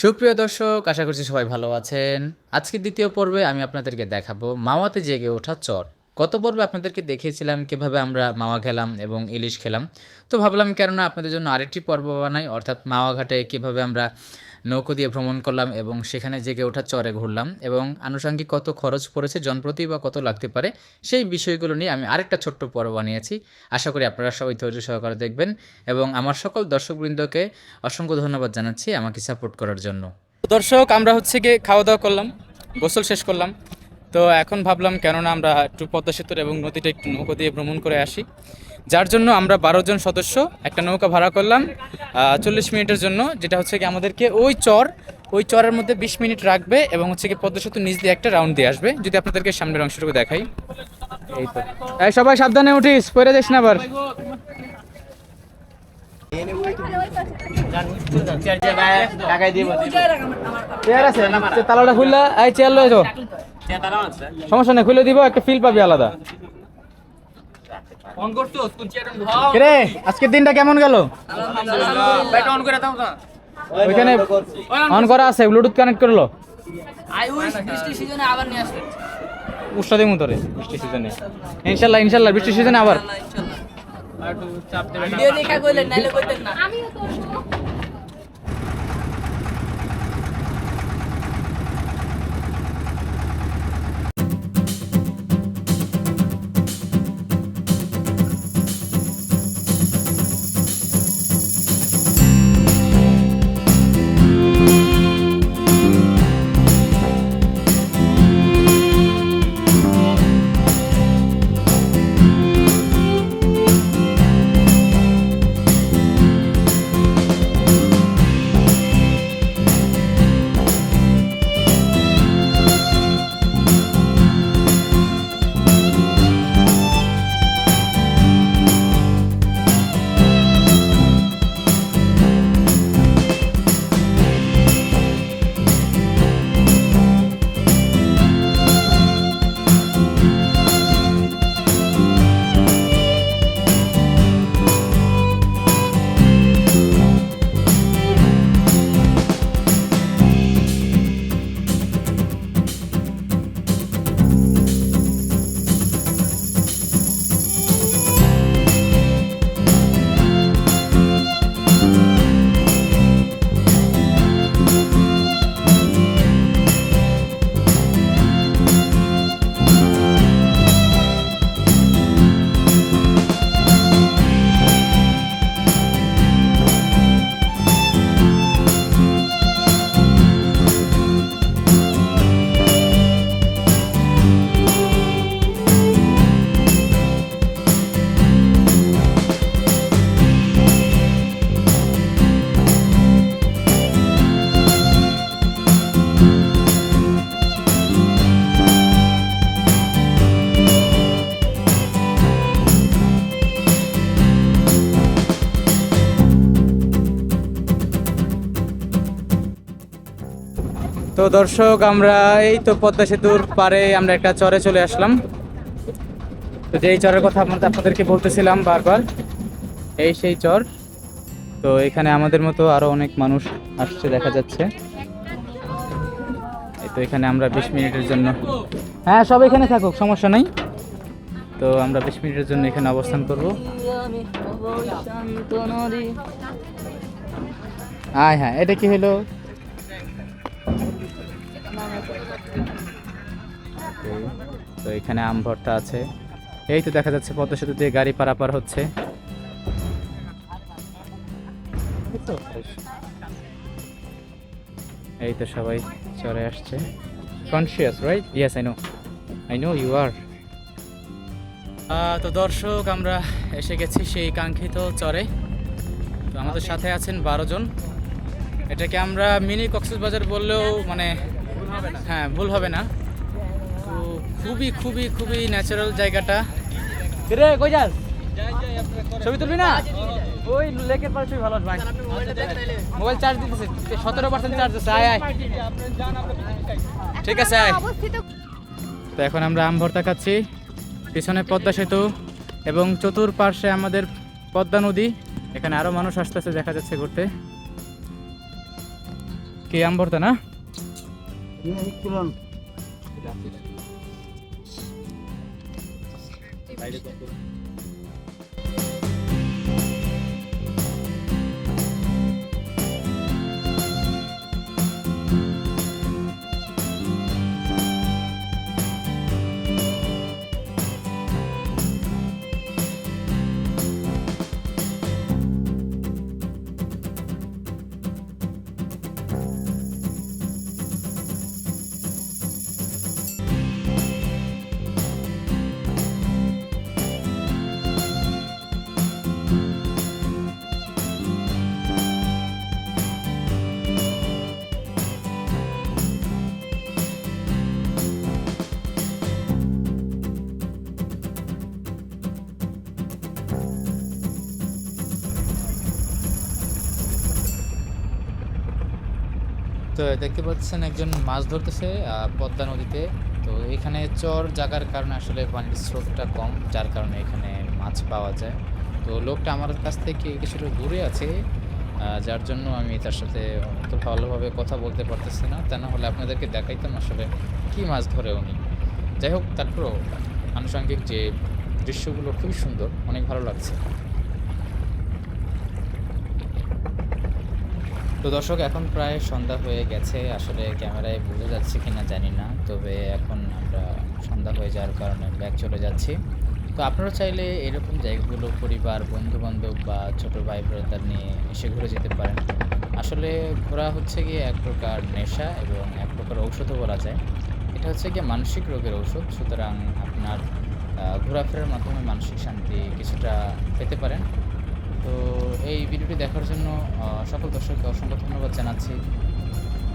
সুপ্রিয় দর্শক, আশা করছি সবাই ভালো আছেন। আজকে দ্বিতীয় পর্বে আমি আপনাদেরকে দেখাবো মাওয়াতে জেগে ওঠা চর। গত পর্বে আপনাদেরকে দেখিয়েছিলাম কীভাবে আমরা মাওয়া খেলাম এবং ইলিশ খেলাম। তো ভাবলাম কেননা আপনাদের জন্য আরেকটি পর্ব বানাই, অর্থাৎ মাওয়া ঘাটে কীভাবে আমরা নৌকো দিয়ে ভ্রমণ করলাম এবং সেখানে জেগে ওঠা চরে ঘুরলাম এবং আনুষঙ্গিক কত খরচ পড়েছে, জনপ্রতি বা কত লাগতে পারে, সেই বিষয়গুলো নিয়ে আমি আরেকটা ছোট্ট পর্ব বানিয়েছি। আশা করি আপনারা সবাই ধৈর্য সহকারে দেখবেন এবং আমার সকল দর্শকবৃন্দকে অসংখ্য ধন্যবাদ জানাচ্ছি আমাকে সাপোর্ট করার জন্য। দর্শক, আমরা হচ্ছে গিয়ে খাওয়া দাওয়া করলাম, গোসল শেষ করলাম। তো এখন ভাবলাম কেননা আমরা একটু পদ্মা সেতুর এবং নদীটা একটু নৌকা দিয়ে ভ্রমণ করে আসি। যার জন্য আমরা বারো জন সদস্য একটা নৌকা ভাড়া করলাম চল্লিশ মিনিটের জন্য যেটা হচ্ছে কি আমাদেরকে ওই চর ওই চরের মধ্যে বিশ মিনিট রাখবে এবং হচ্ছে কি পদ্মা সেতু নিচ দিয়ে একটা রাউন্ড দিয়ে আসবে। যদি আপনাদেরকে সামনের অংশটুকু দেখাই। এই তো। এই সবাই সাবধানে উঠিস পরে যাস না আবার। চেয়ার আছে তালাটা খুললা এই চেয়ার লয়ে সমস্যা নেই খুলে দিব একটা ফিল পাবি আলাদা। রে আজকের দিনটা কেমন গেল? ওইখানে অন করা আছে ব্লুটুথ কানেক্ট করল উষ্টা দিমু তোরে বৃষ্টি সিজনে ইনশাল্লাহ ইনশাল্লাহ বৃষ্টি সিজনে আবার। ভিডিও দেখা কইলেন নাইলে কইতেন না। তো দর্শক, আমরা এই তো পদ্মা সেতুর পারে আমরা একটা চরে চলে আসলাম। তো যেই চরের কথা আমরা আপনাদেরকে বলতেছিলাম বারবার, এই সেই চর। তো এখানে আমাদের মতো আরও অনেক মানুষ আসছে, দেখা যাচ্ছে। এই তো এখানে আমরা বিশ মিনিটের জন্য হ্যাঁ সব এখানে থাকুক, সমস্যা নাই। তো আমরা বিশ মিনিটের জন্য এখানে অবস্থান করব। হ্যাঁ হ্যাঁ এটা কি হলো? তো এখানে আম ভর্তা আছে। এই তো দেখা যাচ্ছে পদ্মা সেতু দিয়ে গাড়ি পারাপার হচ্ছে। এই তো। সবাই চলে আসছে। Conscious right yes I know I know you are তো দর্শক আমরা এসে গেছি সেই কাঙ্ক্ষিত চরে। তো আমাদের সাথে আছেন বারো জন। এটাকে আমরা মিনি কক্সবাজার বললেও মানে হ্যাঁ ভুল হবে না। খুবই খুবই খুবই ন্যাচারাল জায়গাটা। রে কই যাস? ছবি তুলবি না? ওই লেকের পাশে ভালো ভাই। মোবাইল চার্জ দিতেছে সতেরো পার্সেন্ট চার্জ আছে আয় আয়। ঠিক আছে আয়। তো এখন আমরা আম ভর্তা খাচ্ছি পিছনে পদ্মা সেতু এবং চতুর্পার্শ্বে আমাদের পদ্মা নদী। এখানে আরও মানুষ আসতেছে দেখা যাচ্ছে ঘুরতে। কি আম ভর্তা না? Saya. তো দেখতে পাচ্ছেন একজন মাছ ধরতেছে পদ্মা নদীতে। তো এখানে চর জাগার কারণে আসলে পানির স্রোতটা কম, যার কারণে এখানে মাছ পাওয়া যায়। তো লোকটা আমার কাছ থেকে কিছুটা দূরে আছে যার জন্য আমি তার সাথে অত ভালোভাবে কথা বলতে পারতেছি না। তা না হলে আপনাদেরকে দেখাইতাম আসলে কি মাছ ধরে উনি। যাই হোক, তারপরেও আনুষঙ্গিক যে দৃশ্যগুলো খুবই সুন্দর, অনেক ভালো লাগছে। তো দর্শক, এখন প্রায় সন্ধ্যা হয়ে গেছে। আসলে ক্যামেরায় বোঝা যাচ্ছে কিনা জানি না, তবে এখন আমরা সন্ধ্যা হয়ে যাওয়ার কারণে ব্যাগ চলে যাচ্ছি। তো আপনারা চাইলে এরকম জায়গাগুলো, পরিবার বন্ধু বান্ধব বা ছোট ভাই ব্রাদার নিয়ে এসে ঘুরে যেতে পারেন। আসলে ঘোরা হচ্ছে গিয়ে এক প্রকার নেশা এবং এক প্রকার ঔষধও বলা যায়। এটা হচ্ছে গিয়ে মানসিক রোগের ঔষধ। সুতরাং আপনার ঘোরাফেরার মাধ্যমে মানসিক শান্তি কিছুটা পেতে পারেন। তো এই ভিডিওটি দেখার জন্য সকল দর্শককে অসংখ্য ধন্যবাদ জানাচ্ছি।